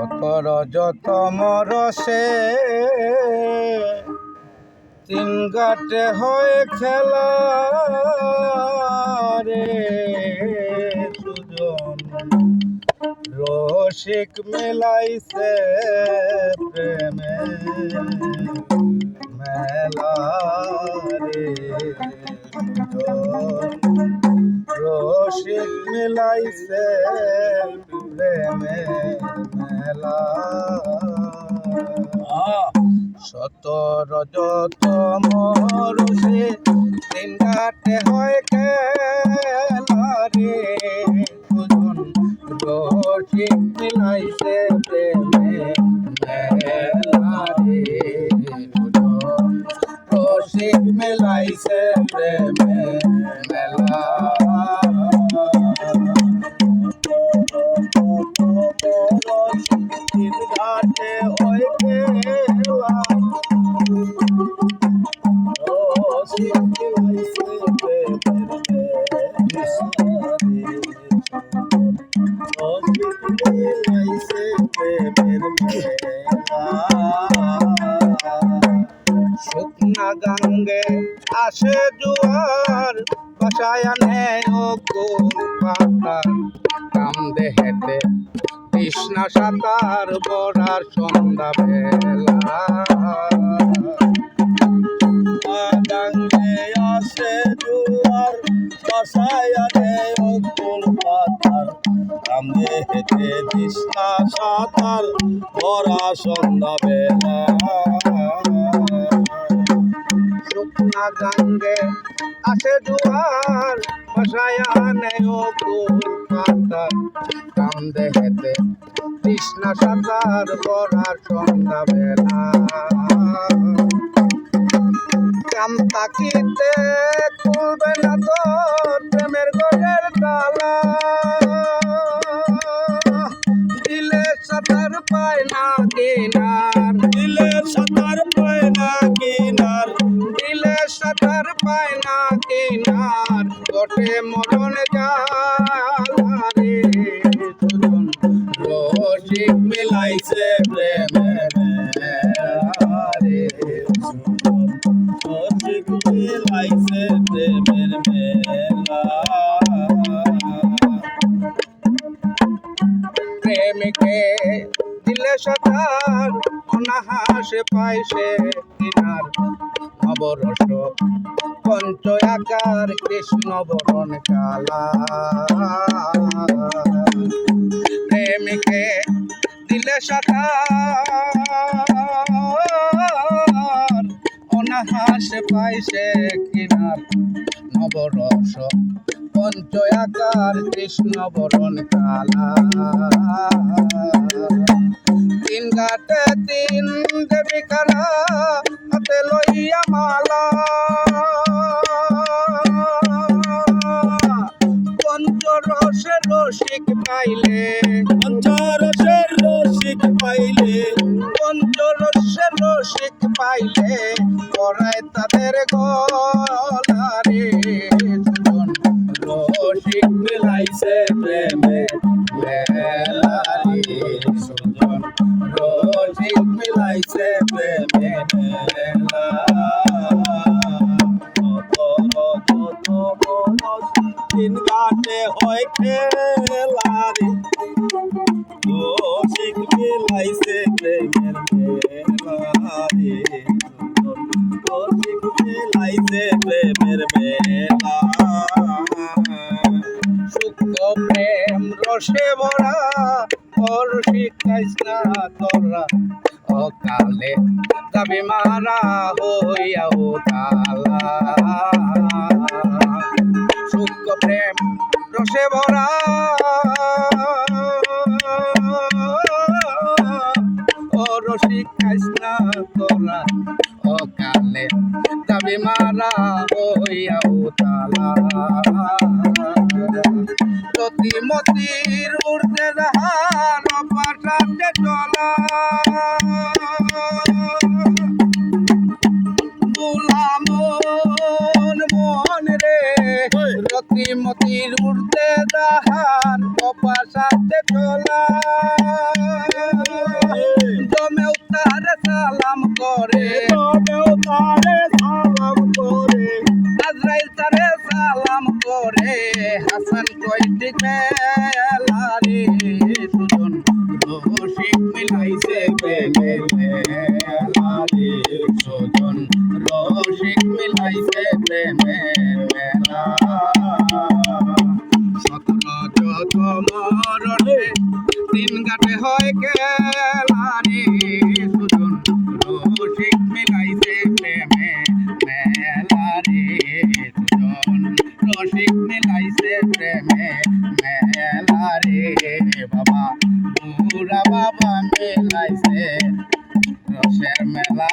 সতর যত মরসে তিন গাটে হয়ে খেলা রে সুজন রসিক মেলাইছে প্রেমে। মেলা রে রসিক মিলাইছে প্রেমে মেলা। শত যত মরসে দিন কাটে হয় খেলা রে সুজন রসিক মিলাইছে প্রেমে। শুকনা গাঙ্গে আসে জুয়ার বাসায় গোল পাতার কান্দে হেঁটে কৃষ্ণা সাঁতার বড়ার সন্ধ্যা পাতার কান্দে হেঁটে কৃষ্ণা সাঁতার বড়া সন্ধ্যা বেলা। শুকনা গাঙ্গে জুয়ার ভাষায় আনে ও পাতা কান্দে হেতে কৃষ্ণা সাঁতার পড়ার সন্ধ্যা বেলা। কাম তাকিতে খুলবে না তোর তালা দিলে কিনার দিলে সাঁতার পায় কিনার দিলে সাঁতার পায় কিনার গোটে মরণ দিলে সাঁতার, অনাহাসে পাইছে কিনার। নবরস পঞ্চ আকার, কৃষ্ণ বরণ কালা। প্রেমিকে দিলে সাঁতার, অনাহাসে পাইছে কিনার। নবরস পঞ্চ আকার কৃষ্ণ বরণ কালা। তিন ঘাটে তিন দেবী কালা হাতে লইয়া মালা। পঞ্চরসের রসিক পাইলে। পঞ্চরসের রসিক পাইলে। পঞ্চরসের রসিক পাইলে তাদের রসিক মিলাইছে প্রেমে মেলারে সুজন রসিক মিলাইছে প্রেমে তিন ঘাটে হয় খেলা রে রসিক মিলাইছে প্রেমের মেলা ভরা ওর শিখাইস না তোরা। অকালে যাবি মারা হইয়া তালা সুখ প্রেম রসে ভরা। ও রসিক খাইস না তোরা। অকালে যাবি মারা হইয়া তালা প্রতি মতির উর্ধে রাহান পাঠাতে চলা বুলামন মন রে রতি মতির উর্ধে রাহান কপাসাতে চলা। সালাম করে। তবেও তারে সালাম করে। আজরাইল তারে সালাম করে। হাসান কয়টি মেলা হয় গেলা রে? সুজন রসিক মিলাইছে প্রেমে বাবা বাবা মিলাইছে রসের মেলা।